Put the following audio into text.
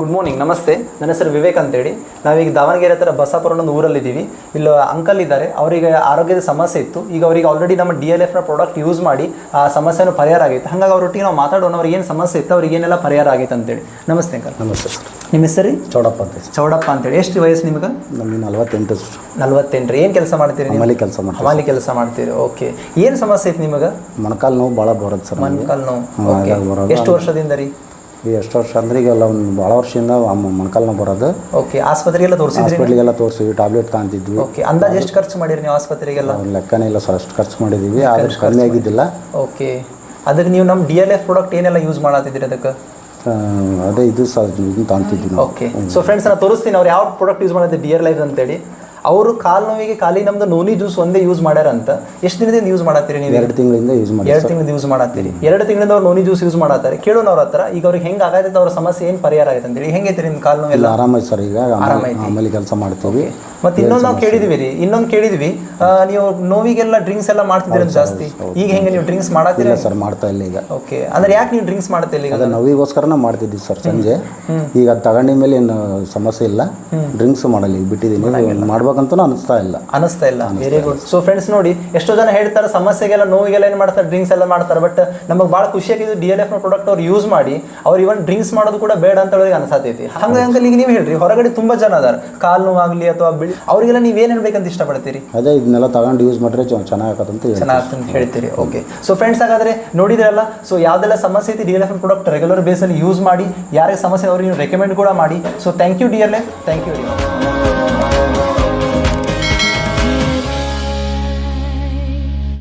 Good morning ನಮಸ್ತೆ. ನನ್ನ ಹೆಸರು ವಿವೇಕ್ ಅಂತೇಳಿ. ನಾವೀಗ ದಾವಣಗೆರೆ ಹತ್ರ ಬಸಾಪುರ ಒಂದು ಊರಲ್ಲಿದ್ದೀವಿ. ಇಲ್ಲಿ ಅಂಕಲ್ ಇದ್ದಾರೆ ಅವರಿಗೆ ಆರೋಗ್ಯದ ಸಮಸ್ಯೆ ಇತ್ತು. ಈಗ ಅವರಿಗೆ ಆಲ್ರೆಡಿ ನಮ್ಮ ಡಿ ಎಲ್ ಎಫ್ನ ಪ್ರಾಡಕ್ಟ್ ಯೂಸ್ ಮಾಡಿ ಆ ಸಮಸ್ಯೆನೂ ಪರಿಹಾರ ಆಗಿತ್ತು. ಹಾಗಾಗಿ ಅವರೊಟ್ಟಿಗೆ ನಾವು ಮಾತಾಡೋಣ. ಅವ್ರಿಗೆ ಏನು ಸಮಸ್ಯೆ ಇತ್ತು ಅವ್ರಿಗೆ ಏನೆಲ್ಲ ಪರಿಹಾರ ಆಗೈತೆ ಅಂತೇಳಿ. ನಮಸ್ತೆ ಅಂಕಲ್. ನಮಸ್ತೆ ಸರ್. ನಿಮ್ಮ ಹೆಸರು? ಚೌಡಪ್ಪ ಅಂತ ಚೌಡಪ್ಪ ಅಂತೇಳಿ. ಎಷ್ಟು ವಯಸ್ಸು ನಿಮ್ಗೆ? ನಮಗೆ ನಲವತ್ತೆಂಟು ನಲವತ್ತೆಂಟು. ಏನು ಕೆಲಸ ಮಾಡ್ತೀರಿ ಹಮಾಲಿ ಕೆಲಸ ಮಾಡಿ ಹಮಾಲಿ ಕೆಲಸ ಮಾಡ್ತೀರಿ. ಓಕೆ. ಏನು ಸಮಸ್ಯೆ ಇತ್ತು ನಿಮಗೆ? ಮೊಣಕಾಲು ನೋವು ಭಾಳ ಬರುತ್ತೆ ಸರ್ ಮೊಣಕಾಲು ನೋವು. ಓಕೆ. ಎಷ್ಟು ವರ್ಷದಿಂದ ರೀ? ಎಷ್ಟು ವರ್ಷ ಅಂದ್ರೆ ಈಗೆಲ್ಲ ಒಂದು ಭಾಳ ವರ್ಷದಿಂದ ಮೊಣಕಾಲ್ನ ಬರೋದು. ಓಕೆ ಆಸ್ಪತ್ರೆಗೆಲ್ಲ ತೋರಿಸಿದ್ರಿ ಹಾಸ್ಪಿಟ್ಲಿಗೆಲ್ಲ ತೋರಿಸಿದ್ವಿ ಟ್ಯಾಬ್ಲೆಟ್ ತಾಂತಿದ್ವಿ ಓಕೆ ಅಂದಾಜು ಎಷ್ಟು ಖರ್ಚು ಮಾಡಿರಿ ನೀವು ಆಸ್ಪತ್ರೆಗೆಲ್ಲ? ಅವ್ರ ಲೆಕ್ಕನೇ ಇಲ್ಲ ಸರ್ ಅಷ್ಟು ಖರ್ಚು ಮಾಡಿದ್ದೀವಿ ಆದ್ರೆ ಕಮ್ಮಿ ಆಗಿದ್ದಿಲ್ಲ. ಓಕೆ ಅದಕ್ಕೆ ನೀವು ನಮ್ಮ ಡಿ ಎಲ್ ಎಫ್ ಪ್ರಾಡಕ್ಟ್ ಏನೆಲ್ಲ ಯೂಸ್ ಮಾಡತ್ತಿದ್ದೀರಿ ಅದಕ್ಕೆ? ಅದೇ ಇದು ಸರ್ ತಾಂತಿದ್ವಿ ಓಕೆ ಸೊ ಫ್ರೆಂಡ್ಸ್ ನಾನು ತೋರಿಸ್ತೀನಿ ಅವ್ರು ಯಾವ ಪ್ರಾಡಕ್ಟ್ ಯೂಸ್ ಮಾಡಿದ್ದೆ ಡಿ ಎಲ್ ಲೈಫ್ ಅಂತೇಳಿ. ಅವರು ಕಾಲು ನೋವಿಗೆ ಖಾಲಿ ನಮ್ದು ನೋನಿ ಜ್ಯೂಸ್ ಒಂದೇ ಯೂಸ್ ಮಾಡ್ಯಾರಂತ. ಎಷ್ಟು ದಿನದಿಂದ ಯೂಸ್ ಮಾಡತ್ತೀರಿ ನೀವು? ಎರಡು ತಿಂಗಳಿಂದ ಯೂಸ್ ಮಾಡಿ ಎರಡು ತಿಂಗಳಿಂದ ಯೂಸ್ ಮಾಡತ್ತೀರಿ. ಎರಡು ತಿಂಗಳಿಂದ ಅವ್ರು ನೋನಿ ಜ್ಯೂಸ್ ಯೂಸ್ ಮಾಡತ್ತಾರೆ. ಕೇಳೋಣ ಅವ್ರ ಹತ್ರ. ಈಗ ಅವ್ರಿಗೆ ಹೆಂಗೆ ಆಗೈತೆ ಅವ್ರ ಸಮಸ್ಯೆ ಏನು ಪರಿಹಾರ ಆಗೈತೆ ಅಂತೇಳಿ. ಹೆಂಗೈತೆ ನಿಮ್ಮ ಕಾಲು ನೋವೆಲ್ಲ? ಆರಾಮ ಆರಾಮೈತೆ ಸರ್. ಈಗ ಆರಾಮ ಆರಾಮೈತಿ. ಆಮೇಲೆ ಕೆಲಸ ಮಾಡ್ತೀವಿ. ಮತ್ತೆ ಇನ್ನೊಂದು ನಾವು ಕೇಳಿದ್ವಿ ರೀ ಇನ್ನೊಂದು ಕೇಳಿದ್ವಿ. ನೀವು ನೋವಿಗೆಲ್ಲ ಡ್ರಿಂಕ್ಸ್ ಎಲ್ಲ ಮಾಡ್ತಿದ್ದೀರ ಜಾಸ್ತಿ? ಈಗ ಹೆಂಗೆ ನೀವು ಡ್ರಿಂಕ್ಸ್ ಮಾಡತ್ತಿಲ್ಲ ಸರ್ ಮಾಡ್ತಾ ಇಲ್ಲ ಈಗ. ಓಕೆ ಅಂದ್ರೆ ಯಾಕೆ ನೀವು ಡ್ರಿಂಕ್ಸ್ ಮಾಡ್ತಿಲ್ಲ ಈಗ? ನೋವಿಗೋಸ್ಕರನ ಮಾಡ್ತಿದ್ವಿ ಸರ್ ಸಂಜೆ. ಈಗ ಅದು ತಗೊಂಡಿದ ಮೇಲೆ ಏನು ಸಮಸ್ಯೆ ಇಲ್ಲ. ಡ್ರಿಂಕ್ಸ್ ಮಾಡಲ್ಲ ಈಗ ಬಿಟ್ಟಿದ್ದೀನಿ. ಮಾಡ್ಬೇಕಂತೂ ಅನಿಸ್ತಾ ಇಲ್ಲ. ಅನಿಸ್ತಾ ಇಲ್ಲ. ವೆರಿ ಗುಡ್ ಸೊ ಫ್ರೆಂಡ್ಸ್ ನೋಡಿ ಎಷ್ಟೋ ಜನ ಹೇಳ್ತಾರೆ ಸಮಸ್ಯೆಗೆಲ್ಲ ನೋವಿಗೆಲ್ಲ ಏನು ಮಾಡ್ತಾರೆ ಡ್ರಿಂಕ್ಸ್ ಎಲ್ಲ ಮಾಡ್ತಾರೆ. ಬಟ್ ನಮಗೆ ಭಾಳ ಖುಷಿಯಾಗಿದ್ದು ಡಿ ಎಲ್ ಎಫ್ನ ಪ್ರಾಡಕ್ಟ್ ಅವ್ರು ಯೂಸ್ ಮಾಡಿ ಅವ್ರು ಇವನ್ ಡ್ರಿಂಕ್ಸ್ ಮಾಡೋದು ಕೂಡ ಬೇಡ ಅಂತ ಹೇಳಿ ಅನಿಸತೈತಿ. ಹಂಗೆ ಅಂಕಲ್ ಈಗ ನೀವು ಹೇಳ್ರಿ ಹೊರಗಡೆ ತುಂಬಾ ಜನ ಅದಾರ. ಕಾಲು ನೋವಾಗ್ಲಿ ಅಥವಾ ಬಿಳಿ ನೀವ್ ಏನ್ ಹೇಳ್ಬೇಕಂತ ಇಷ್ಟಪಡ್ತೀರಿ? ಅದೇ ಇದನ್ನೆಲ್ಲ ತಗೊಂಡು ಯೂಸ್ ಮಾಡಿದ್ರೆ ಚೆನ್ನಾಗತ್ತಂತ ಅಂತ ಹೇಳ್ತೀರಿ. ಓಕೆ ಸೊ ಫ್ರೆಂಡ್ಸ್ ಹಾಗಾದ್ರೆ ನೋಡಿದ್ರಲ್ಲ ಸೊ ಯಾವ್ದೆಲ್ಲ ಸಮಸ್ಯೆ ಐತಿ D L F product regular ಬೇಸಲ್ಲಿ use ಮಾಡಿ ಯಾರಿಗೆ ಸಮಸ್ಯೆ ಅವ್ರಿಗೆ ನೀವು ರೆಕಮೆಂಡ್ ಕೂಡ ಮಾಡಿ. So thank you D L thank you very much